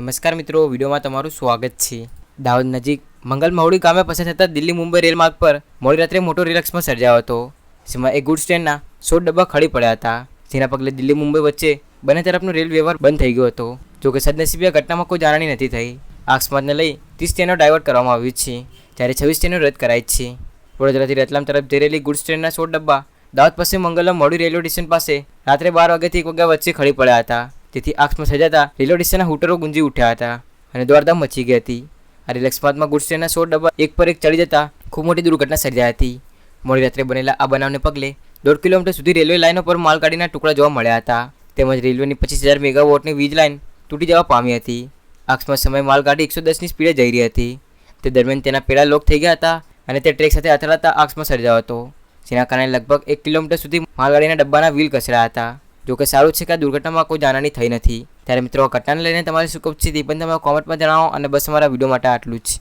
નમસ્કાર મિત્રો, વિડીયોમાં તમારું સ્વાગત છે. દાહોદ નજીક મંગલ મહુડી ગામે પસાર થતા દિલ્હી મુંબઈ રેલ માર્ગ પર મોડી રાત્રે મોટો રિલક્સમાં સર્જાયો હતો, જેમાં એક ગુડ્સ ટ્રેનના સો ડબ્બા ખડી પડ્યા હતા. જેના પગલે દિલ્હી મુંબઈ વચ્ચે બંને તરફનો રેલ વ્યવહાર બંધ થઈ ગયો હતો. જોકે સદનસીબે આ ઘટનામાં કોઈ જાણણી નથી થઈ. આ અકસ્માતને લઈ ત્રીસ ટ્રેનો ડાયવર્ટ કરવામાં આવી છે, જ્યારે છવ્વીસ ટ્રેનો રદ કરાઈ છે. વડોદરાથી રતલામ તરફ જઈ રહેલી ગુડ્સ ટ્રેનના સો ડબ્બા દાહોદ પશ્ચિમ મંગલમ મોડી રેલવે સ્ટેશન પાસે રાત્રે બાર વાગ્યાથી એક વાગ્યા વચ્ચે ખડી પડ્યા હતા. જેથી આંખમાં સજાતા રેલવે સ્ટેશનના હૂટરો ગુંજી ઉઠ્યા હતા અને દોડધામ મચી ગઈ હતી. આ રેલ અકસ્માતમાં ગુડ્સ ટ્રેનના સો ડબ્બા એક પર એક ચડી જતા ખૂબ મોટી દુર્ઘટના સર્જાઈ હતી. મોડી રાત્રે બનેલા આ બનાવને પગલે દોઢ કિલોમીટર સુધી રેલવે લાઇનો પર માલગાડીના ટુકડા જોવા મળ્યા હતા. તેમજ રેલવેની પચીસ હજાર મેગાવોટની વીજ લાઇન તૂટી જવા પામી હતી. અકસ્માત સમયે માલગાડી એકસો દસની સ્પીડે જઈ રહી હતી. તે દરમિયાન તેના પેડા લોક થઈ ગયા હતા અને તે ટ્રેક સાથે અથડાતા આંખમાં સર્જાયો હતો, જેના કારણે લગભગ એક કિલોમીટર સુધી માલગાડીના ડબ્બાના વ્હીલ કચર્યા હતા. જોકે સારું છે કે આ દુર્ઘટનામાં કોઈ જાનહાની થઈ નથી. ત્યારે મિત્રો ઘટનાને લઈને તમારી શું છે તે પણ તમે કોમેન્ટમાં જણાવો અને બસ અમારા વીડિયો માટે આટલું જ.